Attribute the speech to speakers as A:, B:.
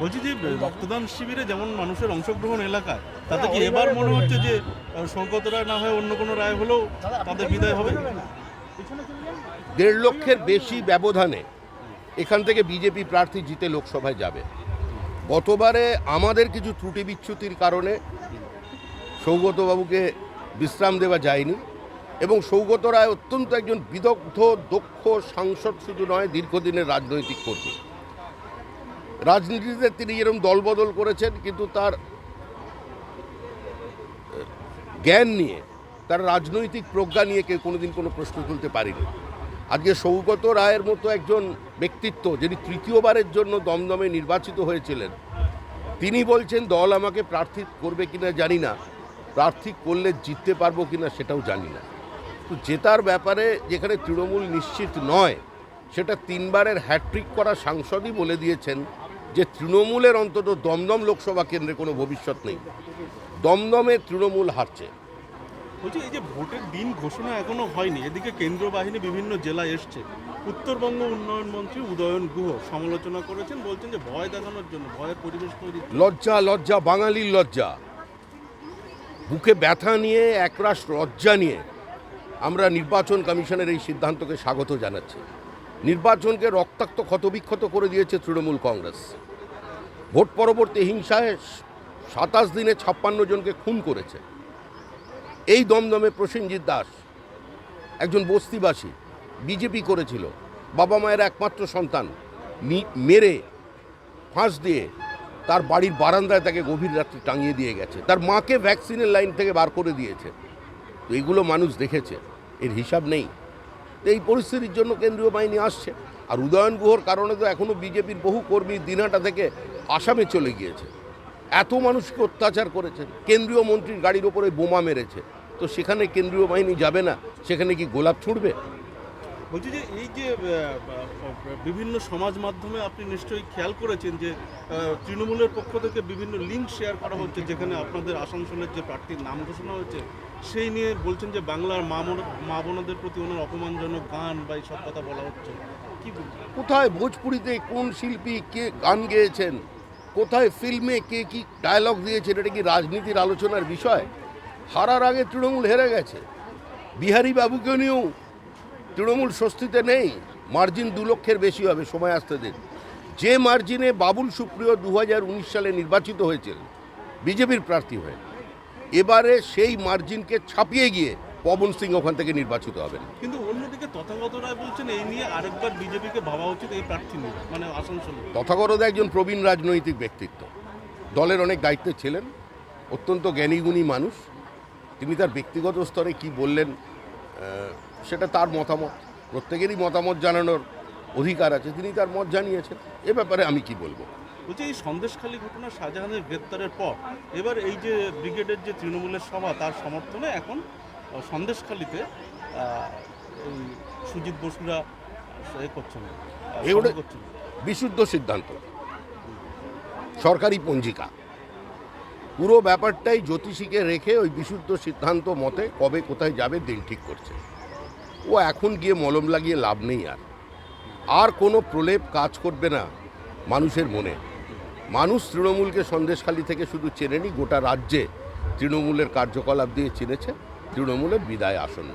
A: বলছি যে রক্তদান শিবিরে যেমন মানুষের অংশগ্রহণ এলাকায় তাতে কি এবার মনে হচ্ছে যে আহ, সৌগত রায় না হয় অন্য কোনো রায় হলেও তাদের বিদায় হবে?
B: দেড় লক্ষের বেশি ব্যবধানে এখান থেকে বিজেপি প্রার্থী জিতে লোকসভায় যাবে। গতবারে আমাদের কিছু ত্রুটি বিচ্যুতির কারণে সৌগতবাবুকে বিশ্রাম দেওয়া যায়নি এবং সৌগত রায় অত্যন্ত একজন বিদগ্ধ দক্ষ সাংসদ শুধু নয় দীর্ঘদিনের রাজনৈতিক কর্মী। রাজনীতিতে তিনি এরকম দলবদল করেছেন, কিন্তু তার জ্ঞান নিয়ে, তার রাজনৈতিক প্রজ্ঞা নিয়ে কেউ কোনোদিন কোনো প্রশ্ন তুলতে পারেনি। আজকে সৌগত রায়ের মতো একজন ব্যক্তিত্ব, যিনি তৃতীয়বারের জন্য দমদমে নির্বাচিত হয়েছিলেন, তিনি বলছেন, দল আমাকে প্রার্থী করবে কিনা জানি না। প্রার্থী করলে জিততে পারব কিনা সেটাও জানি না। তো জেতার ব্যাপারে যেখানে তৃণমূল নিশ্চিত নয়, সেটা তিনবারের হ্যাট্রিক করা সাংসদই বলে দিয়েছেন যে তৃণমূলের অন্তত দমদম লোকসভা কেন্দ্রে কোনো ভবিষ্যৎ নেই। দমদমে তৃণমূল হারছে।
A: বলছি এই যে ভোটের দিন ঘোষণা এখনও হয়নি এদিকে কেন্দ্রীয় বাহিনী বিভিন্ন জেলায় এসছে। উত্তরবঙ্গ উন্নয়ন মন্ত্রী উদয়ন গুহ সমালোচনা করেছেন বলছেন যে ভয় দেখানোর জন্য ভয়ের পরিবেশ তৈরি
B: লজ্জা লজ্জা বাঙালির লজ্জা। বুকে ব্যথা নিয়ে একরাশ লজ্জা নিয়ে আমরা নির্বাচন কমিশনের এই সিদ্ধান্তকে স্বাগত জানাচ্ছি। নির্বাচনকে রক্তাক্ত, ক্ষতবিক্ষত করে দিয়েছে তৃণমূল কংগ্রেস। ভোট পরবর্তী হিংসায় সাতাশ দিনে ছাপ্পান্ন জনকে খুন করেছে। এই দমদমে প্রসেনজিৎ দাস, একজন বস্তিবাসী, বিজেপি করেছিল। বাবা মায়ের একমাত্র সন্তান মেরে ফাঁস দিয়ে তার বাড়ির বারান্দায় তাকে গভীর রাত্রে টাঙিয়ে দিয়ে গেছে। তার মাকে ভ্যাকসিনের লাইন থেকে বার করে দিয়েছে। তো এগুলো মানুষ দেখেছে, এর হিসাব নেই। তো এই পরিস্থিতির জন্য কেন্দ্রীয় বাহিনী আসছে। আর উদয়ন গুহর কারণে তো এখনও বিজেপির বহু কর্মী দিনাটা থেকে আসামে চলে গিয়েছে। এত মানুষকে অত্যাচার করেছে। কেন্দ্রীয় মন্ত্রীর গাড়ির ওপরে বোমা মেরেছে। তো সেখানে কেন্দ্রীয় বাহিনী যাবে না? সেখানে কি গোলাপ ছুটবে
A: বলছি যে এই যে বিভিন্ন সমাজ মাধ্যমে আপনি নিশ্চয়ই খেয়াল করেছেন যে তৃণমূলের পক্ষ থেকে বিভিন্ন লিঙ্ক শেয়ার করা হচ্ছে, যেখানে আপনাদের আসানসোলের যে প্রার্থীর নাম ঘোষণা হয়েছে, সেই নিয়ে বলছেন যে বাংলার মা মা বোনদের প্রতি ওনার অপমানজনক গান বা এইসব কথা বলা হচ্ছে। কি
B: কোথায় ভোজপুরিতে কোন শিল্পী কে গান গেয়েছেন? কোথায় ফিল্মে কে কি ডায়লগ দিয়েছেন? এটা কি রাজনীতির আলোচনার বিষয়? হারার আগে তৃণমূল হেরে গেছে। বিহারী বাবুকে নিয়েও তৃণমূল স্বস্তিতে নেই মার্জিন দু লক্ষের বেশি হবে সময় আসতে দিন। যে মার্জিনে বাবুল সুপ্রিয় দু হাজার উনিশ সালে নির্বাচিত হয়েছিলেন বিজেপির প্রার্থী হয়ে এবারে সেই মার্জিনকে ছাপিয়ে গিয়ে পবন সিং ওখান থেকে নির্বাচিত হবেন।
A: কিন্তু অন্যদিকে তথাগত রায় বলছেন এই নিয়ে আরেকবার বিজেপিকে ভাবা উচিত এই প্রার্থী নিয়ে মানে আসানসোলে
B: তথাগতদা একজন প্রবীণ রাজনৈতিক ব্যক্তিত্ব দলের অনেক দায়িত্বে ছিলেন অত্যন্ত জ্ঞানীগুণী মানুষ তিনি তার ব্যক্তিগত স্তরে কি বললেন সেটা তার মতামত। প্রত্যেকেরই মতামত জানানোর অধিকার আছে তিনি তার মত জানিয়েছেন। এ ব্যাপারে আমি কি বলব?
A: বলছি এই সন্দেশখালী ঘটনা শাহজাহানের গ্রেপ্তারের পর এবার এই যে ব্রিগেডের যে তৃণমূলের সভা তার সমর্থনে এখন সন্দেশখালীতে এই সুজিত বসুরা এ করছেন।
B: এগুলো-
A: করছেন।
B: বিশুদ্ধ সিদ্ধান্ত। সরকারি পঞ্জিকা। পুরো ব্যাপারটাই জ্যোতিষীকে রেখে ওই বিশুদ্ধ সিদ্ধান্ত মতে কবে কোথায় যাবে দিন ঠিক করছে। ও এখন গিয়ে মলম লাগিয়ে লাভ নেই আর। আর কোনো প্রলেপ কাজ করবে না মানুষের মনে। মানুষ তৃণমূলকে সন্দেশখালী থেকে শুধু চেনেনি, গোটা রাজ্যে তৃণমূলের কার্যকলাপ দিয়ে চিনেছে। তৃণমূলের বিদায় আসন্ন।